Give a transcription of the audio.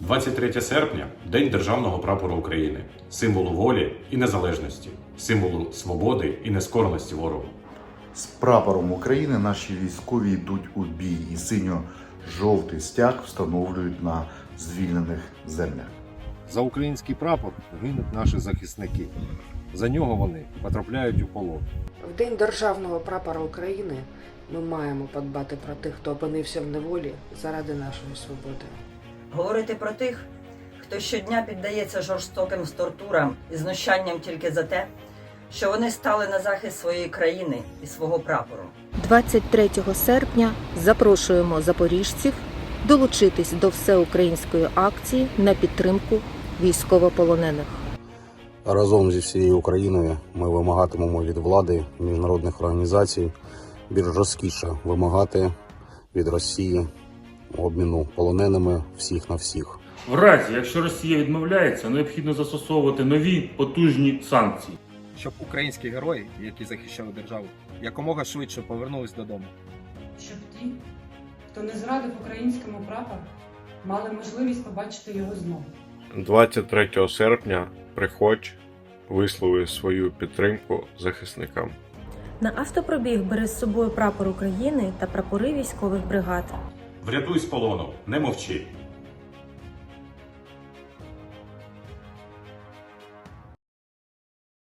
23 серпня День Державного прапора України, символу волі і незалежності, символу свободи і нескореності ворогу. З прапором України наші військові йдуть у бій і синьо-жовтий стяг встановлюють на звільнених землях. За український прапор гинуть наші захисники. За нього вони потрапляють у полон. В День Державного прапора України ми маємо подбати про тих, хто опинився в неволі заради нашої свободи. Говорити про тих, хто щодня піддається жорстоким тортурам і знущанням тільки за те, що вони стали на захист своєї країни і свого прапору. 23 серпня запрошуємо запоріжців долучитись до всеукраїнської акції на підтримку військовополонених. Разом зі всією Україною ми вимагатимемо від влади міжнародних організацій більш жорсткіше вимагати від Росії обміну полоненими всіх на всіх. В разі, якщо Росія відмовляється, необхідно застосовувати нові потужні санкції. щоб українські герої, які захищали державу, якомога швидше повернулись додому. щоб ті, хто не зрадив українському прапору, мали можливість побачити його знову. 23 серпня приходь вислови свою підтримку захисникам. На автопробіг бери з собою прапор України та прапори військових бригад. Врятуй з полону, не мовчи.